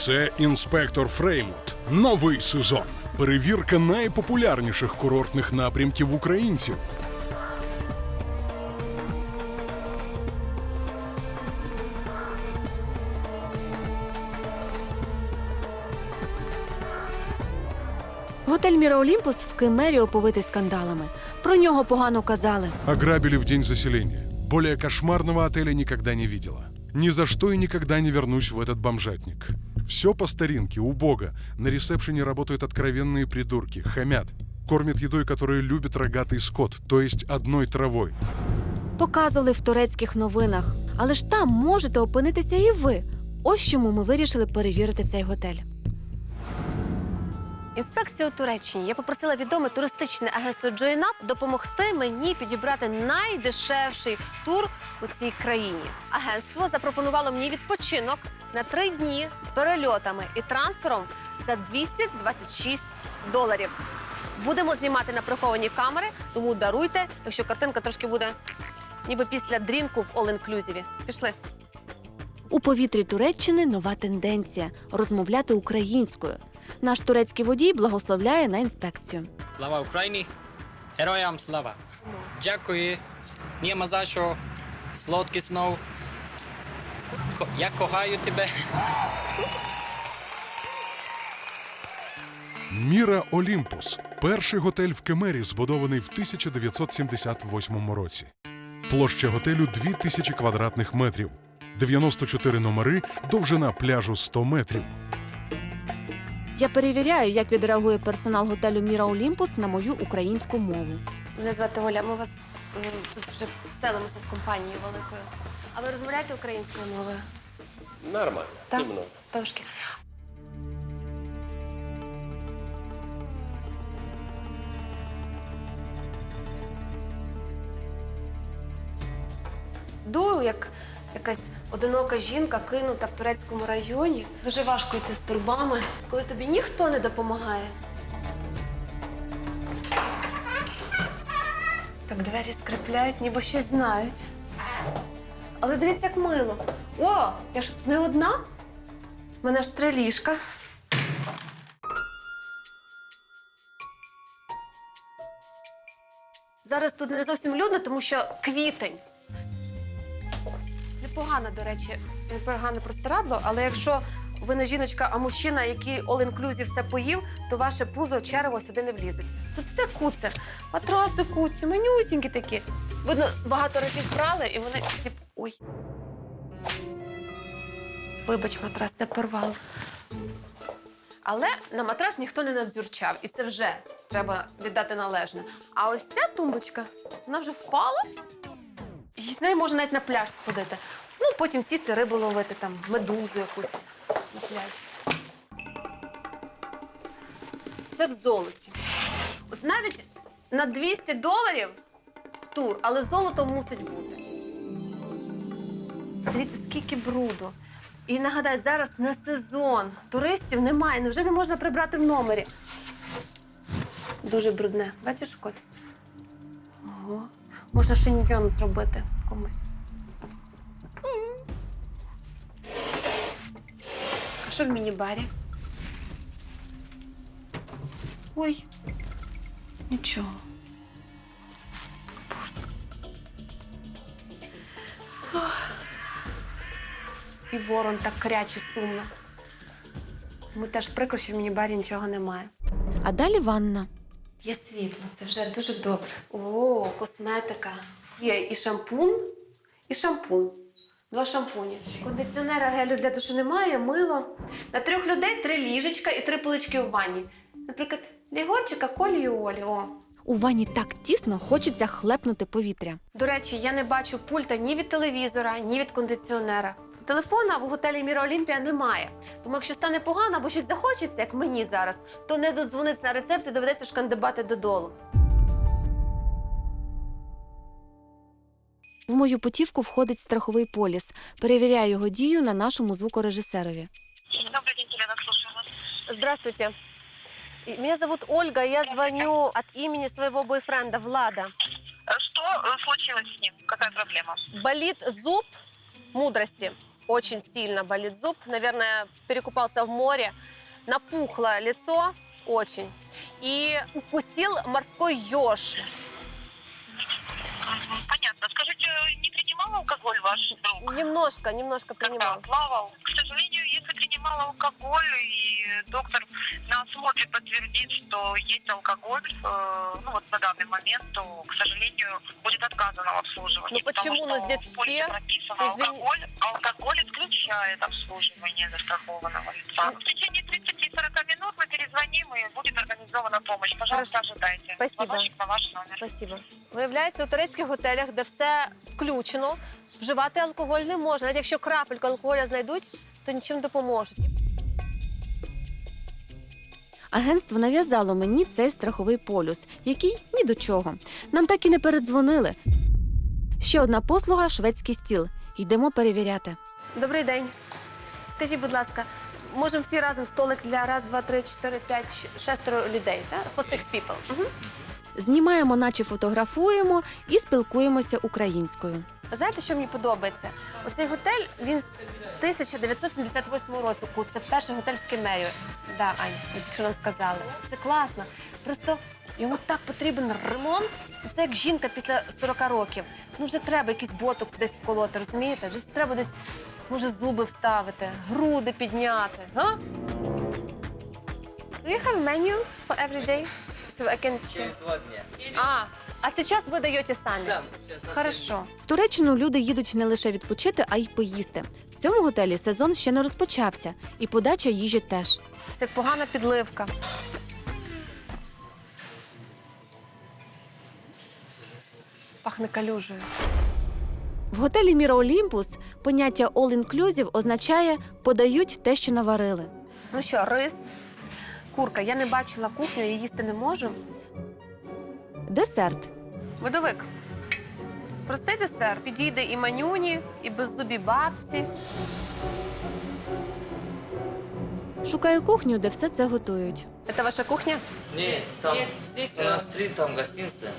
Це інспектор Фреймут. Новий сезон. Перевірка найпопулярніших курортних напрямків українців. Готель Міра Олімпус в Кемері оповитий скандалами. Про нього погано казали. Ограбили в день заселения. Более кошмарного отеля никогда не видела. Ни за что и никогда не вернусь в этот бомжатник. Все по старинке, убого. На ресепшене работают откровенные придурки, хамят. Кормят едой, которую любит рогатый скот, то есть одной травой. Показували в турецьких новинах. Але ж там можете опинитися і ви. Ось чому ми вирішили перевірити цей готель. Інспекція у Туреччині. Я попросила відоме туристичне агентство Join допомогти мені підібрати найдешевший тур у цій країні. Агентство запропонувало мені відпочинок на три дні з перельотами і трансфером за 226 доларів. Будемо знімати на приховані камери, тому даруйте, якщо картинка трошки буде ніби після дрінку в all-inclusive. Пішли. У повітрі Туреччини нова тенденція розмовляти українською. Наш турецький водій благословляє на інспекцію. Слава Україні! Героям слава! Дякую! Нема за що. Солодкий снов. Ко- Я кохаю тебе. Міра Олімпус перший готель в Кемері, збудований в 1978 році. Площа готелю 2000 квадратних метрів, 94 номери, довжина пляжу 100 метрів. Я перевіряю, як відреагує персонал готелю Міра Олімпус на мою українську мову. Мене звати Оля. Ми вас м, тут вже вселимося з компанією великою. А ви розмовляєте українською мовою? Нормально, Так. немного. Трошки. Дую, як якась одинока жінка кинута в турецькому районі. Дуже важко йти з турбами, коли тобі ніхто не допомагає. Так двері скрипляють, ніби щось знають. Але дивіться, як мило. О, я ж тут не одна. У мене ж три ліжка. Зараз тут не зовсім людно, тому що квітень. Непогано, до речі, непогане простирадло, але якщо ви не жіночка, а мужчина, який all-inclusive все поїв, то ваше пузо черево сюди не влізеться. Тут все куце. Матраси куці, манюсінькі такі. Видно, багато разів брали, і вони всі. Ой. Вибач, матрас, те порвало. Але на матрас ніхто не надзюрчав, і це вже треба віддати належне. А ось ця тумбочка, вона вже впала, і з нею можна навіть на пляж сходити. Ну, потім сісти рибу ловити, там, медузу якусь на пляжі. Це в золоті. От навіть на 200 доларів в тур, але золото мусить бути. Дивіться, скільки бруду. І нагадаю, зараз не сезон. Туристів немає, невже не можна прибрати в номері. Дуже брудне. Бачиш, кот? Ого. Можна шиньйон зробити комусь. Що в міні-барі? Ой. Нічого. Пусто. І ворон так кряче сумно. Ми теж прикро, що в міні-барі нічого немає. А далі ванна. Є світло, це вже дуже добре. О, косметика. Є і шампунь, і шампунь. Два шампуні. Кондиціонера гелю для душу немає, мило. На трьох людей три ліжечка і три полички у ванні. Наприклад, для Ігорчика, Колі і Олі. О. У ванні так тісно, хочеться хлепнути повітря. До речі, я не бачу пульта ні від телевізора, ні від кондиціонера. Телефона в готелі Міра Олімпія немає. Тому якщо стане погано або щось захочеться, як мені зараз, то не додзвониться на рецепцію, доведеться шкандибати додолу. В мою путівку входить страховий поліс. Перевіряю його дію на нашому звукорежисерові. Добрый день, Елена, слушаю вас. Здравствуйте. И- Меня зовут Ольга, я звоню от имени своего бойфренда Влада. Э, Что э, случилось с ним? Какая проблема? Болит зуб мудрости. очень сильно болит зуб. Наверное, перекупался в море. Напухло лицо очень. И укусил морской еж. Понятно. Скажите, не принимал алкоголь ваш друг? Немножко, немножко Когда принимал. плавал? К сожалению, если принимал алкоголь, и доктор на осмотре подтвердит, что есть алкоголь, э, ну вот на данный момент, то, к сожалению, будет отказано в обслуживании. Ну почему? Ну, что здесь все- прописано Извини- алкоголь. Алкоголь исключает обслуживание застрахованного лица. В течение 30-40 минут мы перезвоним, и будет организована помощь. Пожалуйста, ожидайте. Спасибо. Звоночек на ваш номер. Спасибо. Виявляється, у турецьких готелях, де все включено, вживати алкоголь не можна. Навіть якщо крапельку алкоголя знайдуть, то нічим допоможуть. Агентство нав'язало мені цей страховий полюс, який ні до чого. Нам так і не передзвонили. Ще одна послуга шведський стіл. Йдемо перевіряти. Добрий день. Скажіть, будь ласка, можемо всі разом столик для раз, два, три, чотири, п'ять, шестеро людей, так? For six people. Угу. Знімаємо, наче фотографуємо і спілкуємося українською. Знаєте, що мені подобається? Оцей готель він з 1978 року. Це перший готель в Кемерію. Да, Ань, якщо нам сказали. Це класно. Просто йому так потрібен ремонт. Це як жінка після 40 років. Ну вже треба якийсь ботокс десь вколоти, розумієте? Вже треба десь, може, зуби вставити, груди підняти. Га? Do you have a menu for every day? So I can... Через два дня. А, а сейчас вы даете сами? Да, сейчас Хорошо. В Туреччину люди їдуть не лише відпочити, а й поїсти. В цьому готелі сезон ще не розпочався, і подача їжі теж. Це погана підливка. Пахне калюжею. В готелі Міра Олімпус поняття all inclusive означає подають те, що наварили. Ну що, рис, курка. Я не бачила кухню, я їсти не можу. Десерт. Видовик. Простий десерт. Підійде і манюні, і беззубі бабці. Шукаю кухню, де все це готують. Це ваша кухня? Нет, там у нас три там гостиницы.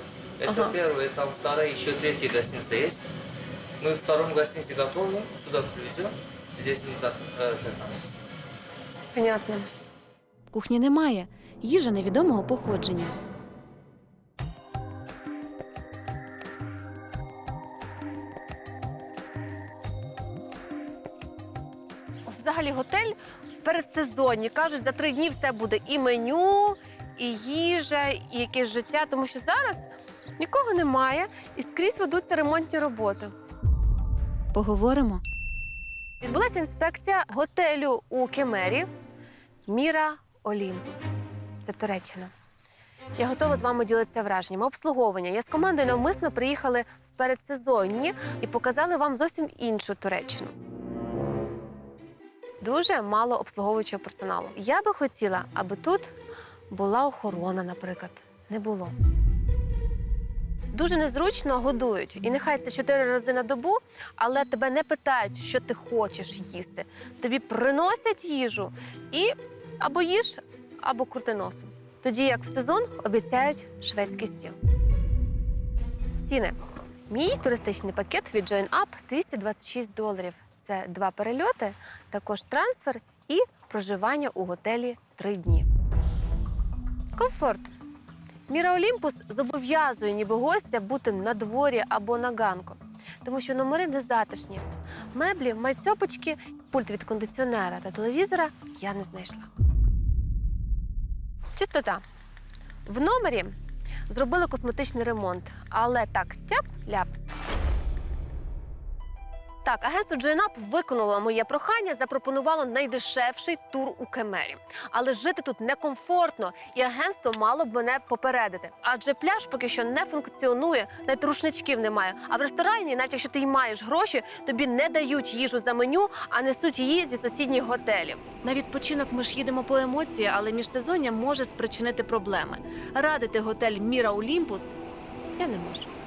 Это Ага. первая, там вторая, еще третья гостиница есть. Мы в втором гостинице готовим, сюда привезем. Здесь не так. э, это там. Понятно. Кухні немає, їжа невідомого походження. Взагалі готель в передсезонні. Кажуть, за три дні все буде і меню, і їжа, і якесь життя, тому що зараз нікого немає і скрізь ведуться ремонтні роботи. Поговоримо. Відбулася інспекція готелю у Кемері Міра Олімпус. Це Туреччина. Я готова з вами ділитися враженнями. Обслуговування. Я з командою навмисно приїхали в передсезонні і показали вам зовсім іншу Туреччину. Дуже мало обслуговуючого персоналу. Я би хотіла, аби тут була охорона, наприклад. Не було. Дуже незручно годують. І нехай це чотири рази на добу, але тебе не питають, що ти хочеш їсти. Тобі приносять їжу і або їж, або крути носом. Тоді як в сезон обіцяють шведський стіл. Ціни. Мій туристичний пакет від Join Up 226 доларів. Це два перельоти, також трансфер і проживання у готелі три дні. Комфорт. Міра Олімпус зобов'язує ніби гостя бути на дворі або на ганку, тому що номери не затишні. Меблі, майцьопочки, пульт від кондиціонера та телевізора я не знайшла. Чистота. В номері зробили косметичний ремонт, але так тяп-ляп. Так, агентство JoinUp виконало моє прохання, запропонувало найдешевший тур у Кемері. Але жити тут некомфортно, і агентство мало б мене попередити. Адже пляж поки що не функціонує, навіть рушничків немає. А в ресторані, навіть якщо ти й маєш гроші, тобі не дають їжу за меню, а несуть її зі сусідніх готелів. На відпочинок ми ж їдемо по емоції, але міжсезоння може спричинити проблеми. Радити готель Міра Олімпус Я не можу.